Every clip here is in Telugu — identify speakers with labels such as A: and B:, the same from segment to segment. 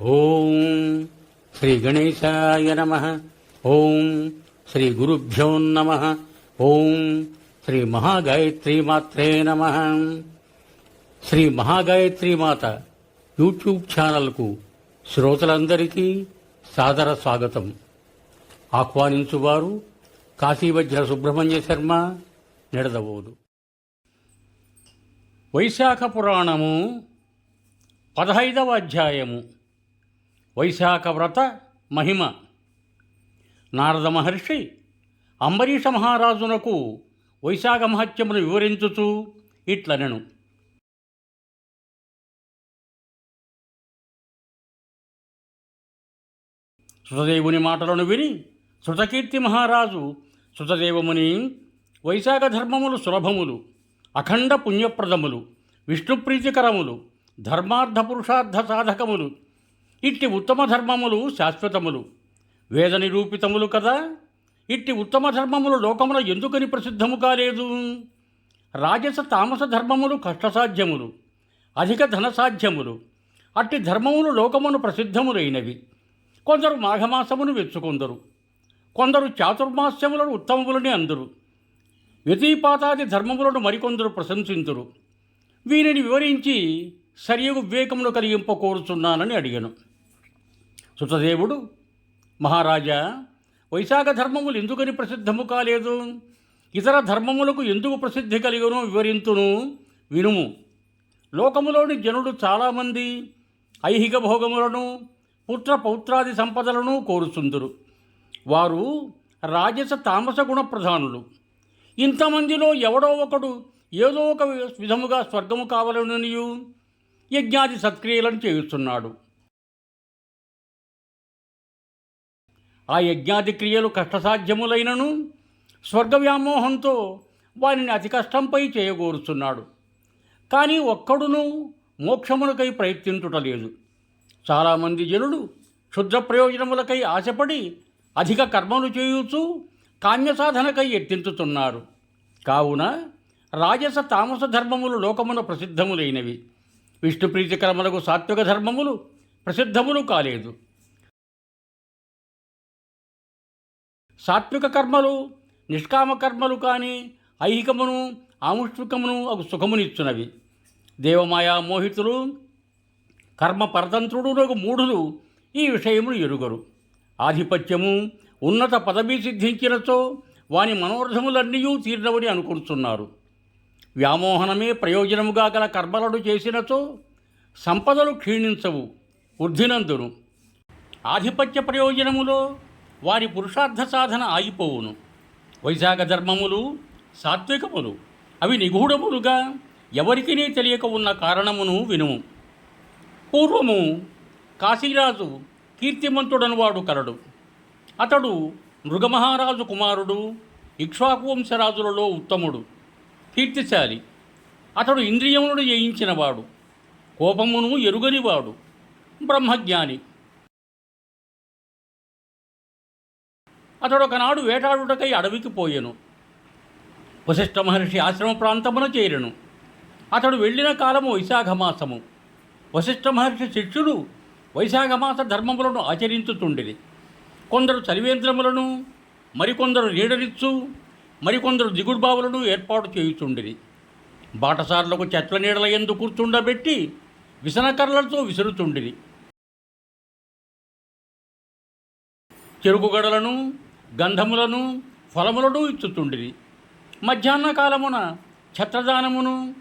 A: ఓం శ్రీ గణేశాయ నమ. ఓం శ్రీ గురుభ్యో నమ. ఓం శ్రీ మహాగాయత్రి మాత్రే నమ. శ్రీ మహాగాయత్రి మాత యూట్యూబ్ ఛానల్కు శ్రోతలందరికీ సాదర స్వాగతం. ఆహ్వానించువారు కాశీవజ్ర సుబ్రహ్మణ్య శర్మ నిడదవోదు. వైశాఖ పురాణము పదహైదవ అధ్యాయము. వైశాఖ వ్రత మహిమ. నారద మహర్షి అంబరీష మహారాజునకు వైశాఖ మహత్యమును వివరించుచు ఇట్లనెను. శృతదేవుని మాటలను విని శృతకీర్తి మహారాజు శృతదేవముని వైశాఖ ధర్మములు సులభములు అఖండ పుణ్యప్రదములు విష్ణుప్రీతికరములు ధర్మార్థ పురుషార్థ సాధకములు ఇట్టి ఉత్తమ ధర్మములు శాశ్వతములు. వేద నిరూపితములు కదా. ఇట్టి ఉత్తమ ధర్మములు లోకముల ఎందుకని ప్రసిద్ధము కాలేదు? రాజస తామస ధర్మములు కష్టసాధ్యములు అధిక ధనసాధ్యములు. అట్టి ధర్మములు లోకమును ప్రసిద్ధములైనవి. కొందరు మాఘమాసమును వెచ్చుకొందరు. కొందరు చాతుర్మాస్యములను ఉత్తమములని అందరు. వ్యతిపాతాది ధర్మములను మరికొందరు ప్రశంసింతురు. వీరిని వివరించి సరియగు వివేకమును కలిగింప కోరుచున్నానని అడిగాను. సుతదేవుడు మహారాజా వైశాఖ ధర్మములు ఎందుకని ప్రసిద్ధము కాలేదు? ఇతర ధర్మములకు ఎందుకు ప్రసిద్ధి కలిగను వివరింతును? వినుము. లోకములోని జనుడు చాలామంది ఐహిక భోగములను పుత్ర పౌత్రాది సంపదలను కోరుచుందురు. వారు రాజస తామస గుణ ప్రధానులు. ఇంతమందిలో ఎవడో ఒకడు ఏదో ఒక విధముగా స్వర్గము కావాలనియు యజ్ఞాది సత్క్రియలను చేయుస్తున్నాడు ఆ యజ్ఞాది క్రియలు కష్టసాధ్యములైనను స్వర్గ వ్యామోహంతో వారిని అతి కష్టంపై చేయగోరుచున్నాడు. కానీ ఒక్కడును మోక్షమునకై ప్రయత్నించుటలేదు. చాలామంది జనులు క్షుద్ర ప్రయోజనములకై ఆశపడి అధిక కర్మలు చేయుచు కామ్య సాధనకై ఎత్తించుతున్నారు కావున రాజస తామస ధర్మములు లోకమున ప్రసిద్ధములైనవి. విష్ణుప్రీతికరములకు సాత్విక ధర్మములు ప్రసిద్ధములు కాలేదు. సాత్విక కర్మలు నిష్కామ కర్మలు కానీ ఐహికమును ఆముష్మికమును ఒక సుఖమునిచ్చునవి దేవమాయా మోహితులు కర్మ పరతంత్రుడు మూఢులు ఈ విషయమును ఎరుగరు. ఆధిపత్యము ఉన్నత పదవి సిద్ధించినచో వాని మనోర్థములన్నీ తీరినవని అనుకుంటున్నారు. వ్యామోహనమే ప్రయోజనముగా గల కర్మలను చేసినచో సంపదలు క్షీణించవు వృద్ధినందును. ఆధిపత్య ప్రయోజనములో వారి పురుషార్థ సాధన ఆగిపోవును. వైశాఖ ధర్మములు సాత్వికములు అవి నిగూఢములుగా ఎవరికినే తెలియక ఉన్న కారణమును వినుము. పూర్వము కాశీరాజు కీర్తిమంతుడను వాడు కలడు. అతడు మృగమహారాజు కుమారుడు ఇక్ష్వాకు వంశరాజులలో ఉత్తముడు కీర్తిశాలి. అతడు ఇంద్రియములను జయించినవాడు కోపమును ఎరుగనివాడు బ్రహ్మజ్ఞాని. అతడు ఒకనాడు వేటాడుటకై అడవికి పోయెను. వశిష్ఠ మహర్షి ఆశ్రమ ప్రాంతమున చేరెను. అతడు వెళ్ళిన కాలము వైశాఖమాసము వశిష్ఠ మహర్షి శిష్యులు వైశాఖమాస ధర్మములను ఆచరించుతుండిది కొందరు చలివేంద్రములను మరికొందరు నీడనిచ్చు మరికొందరు దిగుడుబావులను ఏర్పాటు చేయుచుండిరి. బాటసార్లకు చెట్ల నీడల ఎందు కూర్చుండబెట్టి విసనకర్రలతో విసురుతుండిరి. చెరుకుగడలను గంధములను ఫలములను ఇచ్చుతుండిరి మధ్యాహ్న కాలమున ఛత్రదానమును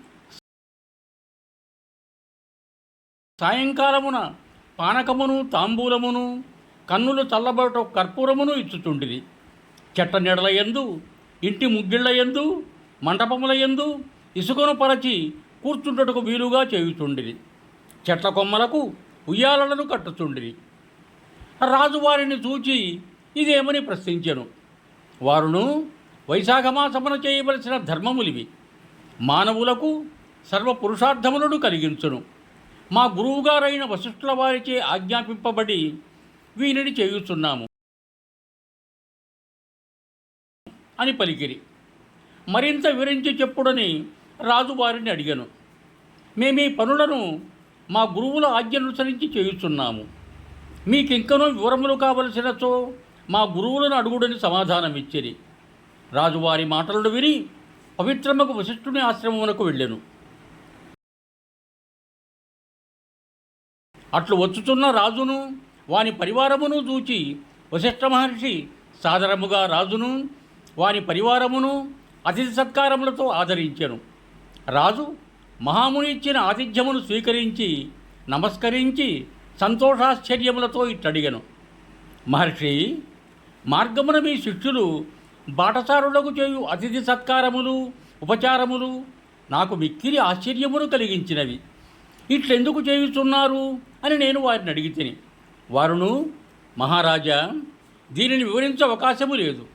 A: సాయంకాలమున పానకమును తాంబూలమును కన్నులు చల్లబడట కర్పూరమును ఇచ్చుచుండిరి. చెట్ల నీడల ఎందు ఇంటి ముగ్గిళ్ళ ఎందు మంటపముల ఎందు ఇసుకను పరచి కూర్చుంటకు వీలుగా చేయుచుండిరి. చెట్ల కొమ్మలకు ఉయ్యాలలను కట్టుచుండిరి. రాజు వారిని చూచి ఇదేమని ప్రశ్నించెను. వారును వైశాఖమాసమున చేయవలసిన ధర్మములివి. మానవులకు సర్వ పురుషార్థములను కలిగించును. మా గురువుగారైన వశిష్ఠుల వారిచే ఆజ్ఞాపింపబడి వీనిని చేయుచున్నాము. అని పలికిరి. మరింత వివరించి చెప్పుడని రాజు వారిని అడిగాను. మేము ఈ పనులను మా గురువుల ఆజ్ఞనుసరించి చేయుచున్నాము. మీకింకనూ వివరములు కావలసినచో మా గురువులను అడుగుడని సమాధానమిచ్చిరి రాజువారి మాటలను విని పవిత్రమ్మకు వశిష్ఠుని ఆశ్రమమునకు వెళ్ళెను. అట్లు వచ్చుచున్న రాజును వాని పరివారమును చూచి వశిష్ఠ మహర్షి సాదరముగా రాజును వాని పరివారమును అతిథి సత్కారములతో ఆదరించెను. రాజు మహాముని ఇచ్చిన ఆతిథ్యమును స్వీకరించి నమస్కరించి సంతోషాశ్చర్యములతో ఇట్టడిగను. మహర్షి మార్గమున మీ శిష్యులు బాటసారులకు చేయు అతిథి సత్కారములు ఉపచారములు నాకు మిక్కిలి ఆశ్చర్యమును కలిగించినవి. ఇట్లెందుకు చేయుచున్నారు అని నేను వారిని అడిగితిని. వారును మహారాజా దీనిని వివరించే అవకాశము లేదు.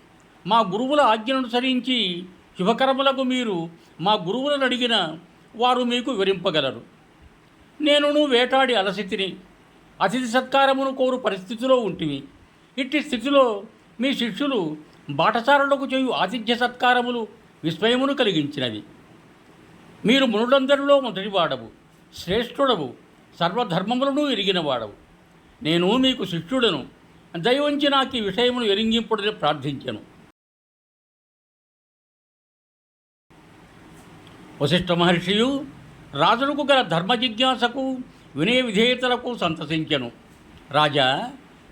A: మా గురువుల ఆజ్ఞననుసరించి శుభకర్మలకు మీరు మా గురువులను అడిగిన వారు మీకు వివరింపగలరు. నేనును వేటాడి అలసితిని. అతిథి సత్కారమును కోరు పరిస్థితిలో ఉంటివి ఇట్టి స్థితిలో మీ శిష్యులు బాటసారులకు చేయు ఆతిథ్య సత్కారములు విస్మయమును కలిగించినవి. మీరు మునులందరిలో మొదటివాడవు శ్రేష్ఠుడవు సర్వధర్మములను ఎరిగినవాడవు నేను మీకు శిష్యుడను దయవంచి నాకు ఈ విషయమును ఎరింగింపుడని ప్రార్థించను. వశిష్ఠ మహర్షియు రాజులకు గల ధర్మ జిజ్ఞాసకు వినయ విధేయతలకు సంతసించెను. రాజా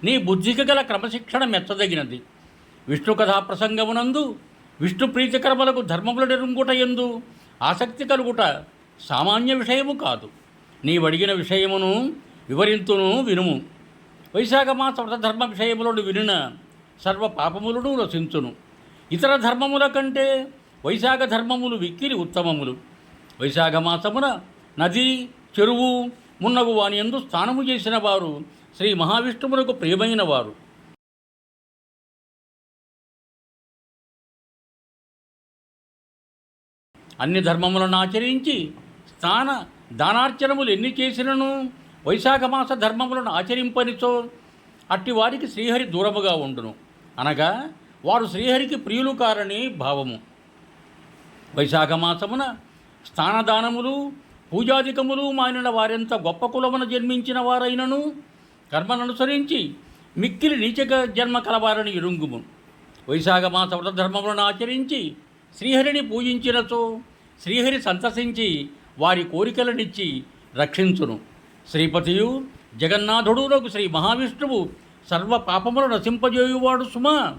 A: నీ బుద్ధికి గల క్రమశిక్షణ మెచ్చదగినది విష్ణు కథా ప్రసంగమునందు విష్ణు ప్రీతికర్మలకు ధర్మముల నిరుంగుట ఎందు ఆసక్తి కలుగుట సామాన్య విషయము కాదు. నీవడిగిన విషయమును వివరింతును వినుము. వైశాఖ మాస వ్రతధర్మ విషయములను వినిన సర్వ పాపములను రసించును ఇతర ధర్మముల కంటే వైశాఖ ధర్మములు విక్కిరి ఉత్తమములు. వైశాఖ మాసమున నది చెరువు మున్నగు వాని ఎందు స్నానము చేసిన వారు శ్రీ మహావిష్ణువులకు ప్రియమైన వారు. అన్ని ధర్మములను ఆచరించి స్నాన దానార్చనములు ఎన్ని చేసినను? వైశాఖ మాస ధర్మములను ఆచరింపనిచో అట్టి వారికి శ్రీహరి దూరముగా ఉండును. అనగా వారు శ్రీహరికి ప్రియులు కారని భావము. వైశాఖ మాసమున స్నానదానములు పూజాధికములు మానిన వారెంత గొప్ప కులమున జన్మించిన వారైనను? కర్మననుసరించి మిక్కిలి నీచక జన్మ కలవారని ఇరుంగుము. వైశాఖ మాస వ్రతధర్మములను ఆచరించి శ్రీహరిని పూజించినచో శ్రీహరి సంతసించి వారి కోరికలనిచ్చి రక్షించును. శ్రీపతియు జగన్నాథుడునకు శ్రీ మహావిష్ణువు సర్వ పాపములు నశింపజేయువాడు సుమా.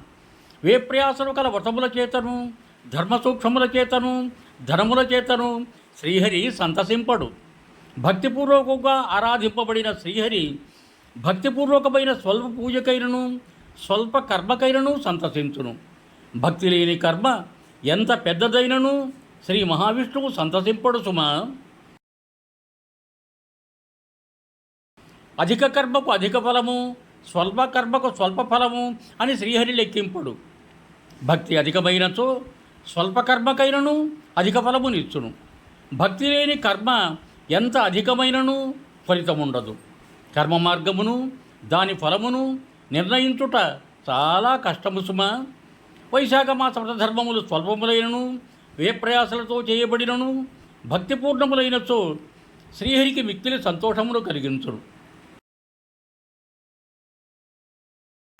A: వేప్రయాసను కల వ్రతముల చేతను ధర్మసూక్ష్మముల చేతను ధనముల చేతను శ్రీహరి సంతసింపడు. భక్తిపూర్వకంగా ఆరాధింపబడిన శ్రీహరి భక్తిపూర్వకమైన స్వల్ప పూజకైనను స్వల్ప కర్మకైనను సంతసించును. భక్తి లేని కర్మ ఎంత పెద్దదైనను శ్రీ మహావిష్ణువు సంతసింపడు సుమా. అధిక కర్మకు అధిక ఫలము స్వల్ప కర్మకు స్వల్ప ఫలము అని శ్రీహరి లెక్కింపుడు. భక్తి అధికమైనచో స్వల్ప కర్మకైనను అధిక ఫలమునిచ్చును. భక్తి లేని కర్మ ఎంత అధికమైనను ఫలితముండదు. కర్మ మార్గమును దాని ఫలమును నిర్ణయించుట చాలా కష్టము సుమ. వైశాఖ మాస ధర్మములు స్వల్పములైనను వ్యయప్రయాసలతో చేయబడినను భక్తిపూర్ణములైనచో శ్రీహరికి మిక్కిలి సంతోషమును కలిగించును.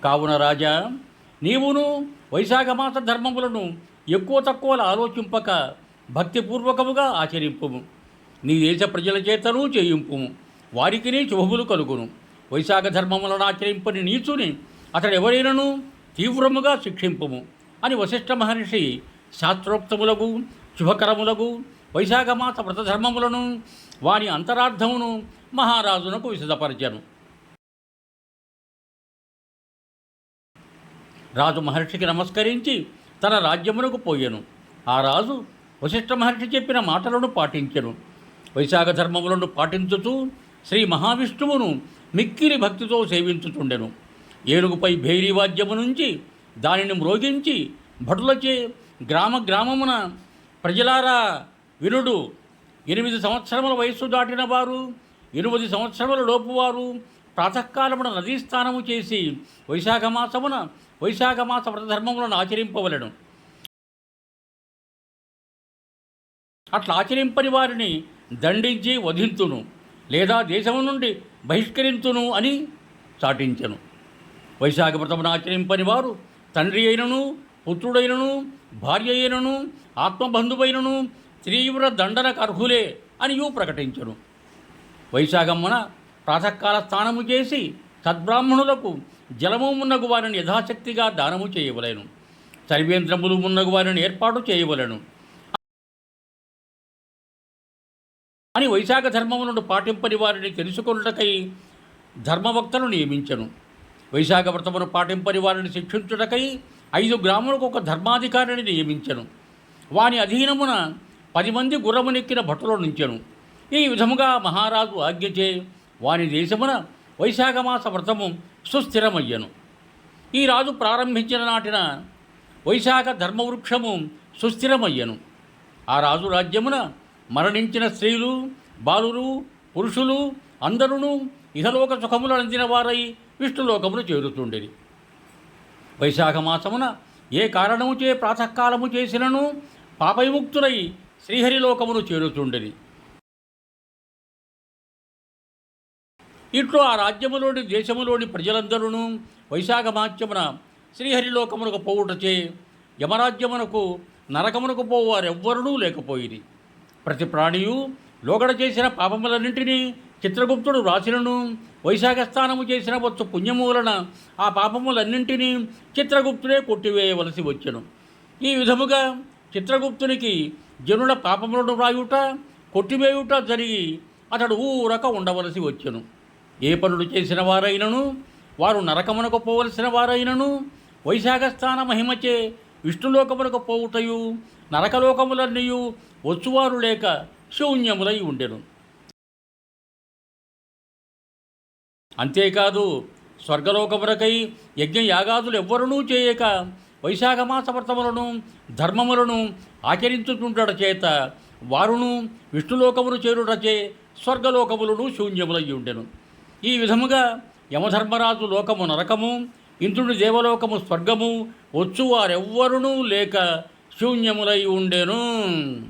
A: కావున రాజా నీవును వైశాఖ మాస ధర్మములను ఎక్కువ తక్కువలు ఆలోచింపక భక్తిపూర్వకముగా ఆచరింపుము. నీ దేశ ప్రజల చేతను చేయింపుము. వారికినే శుభములు కలుగును. వైశాఖ ధర్మములను ఆచరింపని నీచుని అతడు ఎవరైనను తీవ్రముగా శిక్షింపము అని వశిష్ఠ మహర్షి శాస్త్రోక్తములకు శుభకరములకు వైశాఖ మాస వ్రతధర్మములను వారి అంతరార్థమును మహారాజునకు విశదపరచను. రాజు మహర్షికి నమస్కరించి తన రాజ్యమునకు పోయెను. ఆ రాజు వశిష్ఠ మహర్షి చెప్పిన మాటలను పాటించెను. వైశాఖ ధర్మములను పాటించుతూ శ్రీ మహావిష్ణువును మిక్కిలి భక్తితో సేవించుచుండెను. ఏనుగుపై భైరీ వాద్యము నుంచి దానిని మ్రోగించి భటులచే గ్రామ గ్రామమున ప్రజలారా వినుడు. ఎనిమిది సంవత్సరముల వయస్సు దాటిన వారు ఎనిమిది సంవత్సరముల లోపువారు ప్రాతకాలమున నదీ స్నానము చేసి వైశాఖ మాసమున వైశాఖ మాస వ్రతధర్మములను ఆచరింపవలను. అట్లా ఆచరింపని వారిని దండించి వధింతును. లేదా దేశము నుండి బహిష్కరించును అని చాటించెను. వైశాఖ వ్రతమును ఆచరింపని వారు తండ్రి అయినను పుత్రుడైనను భార్య అయినను ఆత్మబంధువైనను తీవ్ర దండనకు అర్హులే అనియూ ప్రకటించను. వైశాఖమ్మన ప్రాతకాల స్నానము చేసి సద్బ్రాహ్మణులకు జలము మున్నగు వారిని యథాశక్తిగా దానము చేయవలెను. సర్వేంద్రములు మున్నగు వారిని ఏర్పాటు చేయవలెను. అని వైశాఖ ధర్మములను పాటింపని వారిని తెలుసుకొనుటకై ధర్మవక్తను నియమించను. వైశాఖ వ్రతమును పాటింపని వారిని శిక్షించుటకై ఐదు గ్రాములకు ఒక ధర్మాధికారిని నియమించను. వాని అధీనమున పది మంది గుర్రమునెక్కిన భటులు నుంచెను. ఈ విధముగా మహారాజు ఆజ్ఞచే వాని దేశమున వైశాఖమాస వ్రతము సుస్థిరమయ్యను. ఈ రాజు ప్రారంభించిన నాటిన వైశాఖ ధర్మవృక్షము సుస్థిరమయ్యను. ఆ రాజు రాజ్యమున మరణించిన స్త్రీలు బాలురు పురుషులు అందరూ ఇహలోక సుఖములు అందిన వారై విష్ణులోకమును చేరుతుండేది. వైశాఖ మాసమున ఏ కారణము చే ప్రాతకాలము చేసినను పాపవిముక్తులై శ్రీహరిలోకమును చేరుతుండేది. ఇట్లు ఆ రాజ్యములోని దేశములోని ప్రజలందరూ వైశాఖ మాత్యమున శ్రీహరిలోకమునకు పోవుటచే యమరాజ్యమునకు నరకమునకు పోవారెవ్వరూ లేకపోయింది ప్రతి ప్రాణియు లోగడ చేసిన పాపములన్నింటినీ చిత్రగుప్తుడు రాసినను వైశాఖస్థానము చేసిన వచ్చు పుణ్యము వలన ఆ పాపములన్నింటినీ చిత్రగుప్తుడే కొట్టివేయవలసి వచ్చెను. ఈ విధముగా చిత్రగుప్తునికి జనుల పాపములను వ్రాయుట కొట్టివేయుట జరిగి అతడు ఊరక ఉండవలసి వచ్చెను. ఏ పనులు చేసిన వారైనను వారు నరకమునకు పోవలసిన వారైనను వైశాఖ స్థాన మహిమచే విష్ణులోకమునకు పోవుటయు నరకలోకములన్నయు వచ్చువారు లేక శూన్యములై ఉండెను. అంతేకాదు స్వర్గలోకమునకై యజ్ఞ యాగాదులు ఎవ్వరునూ చేయక వైశాఖ వ్రతములను ధర్మములను ఆచరించుతుండట చేత వారును విష్ణులోకమును చేరుటచే స్వర్గలోకములను శూన్యములై ఉండెను. ఈ విధముగా యమధర్మరాజు లోకము నరకము ఇంద్రుని దేవలోకము స్వర్గము వచ్చు వారెవ్వరునూ లేక శూన్యములై ఉండెను.